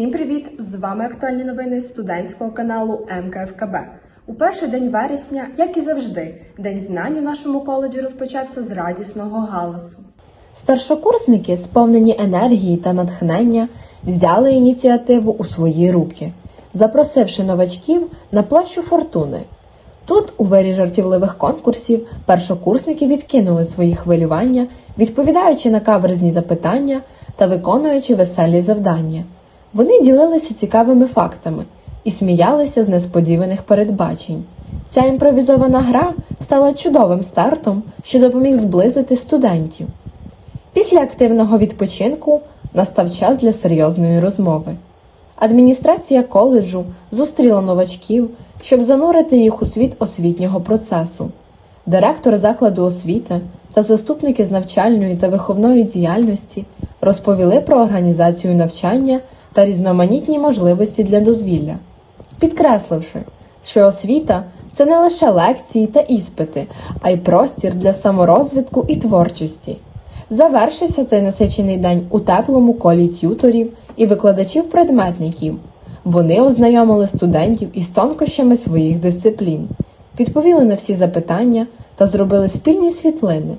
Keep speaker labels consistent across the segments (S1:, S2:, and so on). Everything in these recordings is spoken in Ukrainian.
S1: Всім привіт! З вами актуальні новини студентського каналу МКФКБ. У перший день вересня, як і завжди, день знань у нашому коледжі розпочався з радісного галасу.
S2: Старшокурсники, сповнені енергії та натхнення, взяли ініціативу у свої руки, запросивши новачків на площу фортуни. Тут, у вирі жартівливих конкурсів, першокурсники відкинули свої хвилювання, відповідаючи на каверзні запитання та виконуючи веселі завдання. Вони ділилися цікавими фактами і сміялися з несподіваних передбачень. Ця імпровізована гра стала чудовим стартом, що допоміг зблизити студентів. Після активного відпочинку настав час для серйозної розмови. Адміністрація коледжу зустріла новачків, щоб занурити їх у світ освітнього процесу. Директор закладу освіти та заступники з навчальної та виховної діяльності розповіли про організацію навчання та різноманітні можливості для дозвілля, підкресливши, що освіта це не лише лекції та іспити, а й простір для саморозвитку і творчості. Завершився цей насичений день у теплому колі т'юторів і викладачів-предметників. Вони ознайомили студентів із тонкощами своїх дисциплін, відповіли на всі запитання та зробили спільні світлини.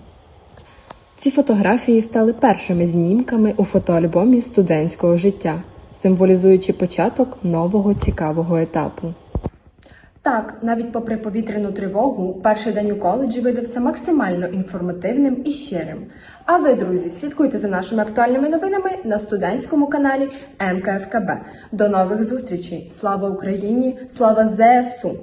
S2: Ці фотографії стали першими знімками у фотоальбомі студентського життя, символізуючи початок нового цікавого етапу.
S1: Так, навіть попри повітряну тривогу, перший день у коледжі видався максимально інформативним і щирим. А ви, друзі, слідкуйте за нашими актуальними новинами на студентському каналі МКФКБ. До нових зустрічей! Слава Україні! Слава ЗСУ!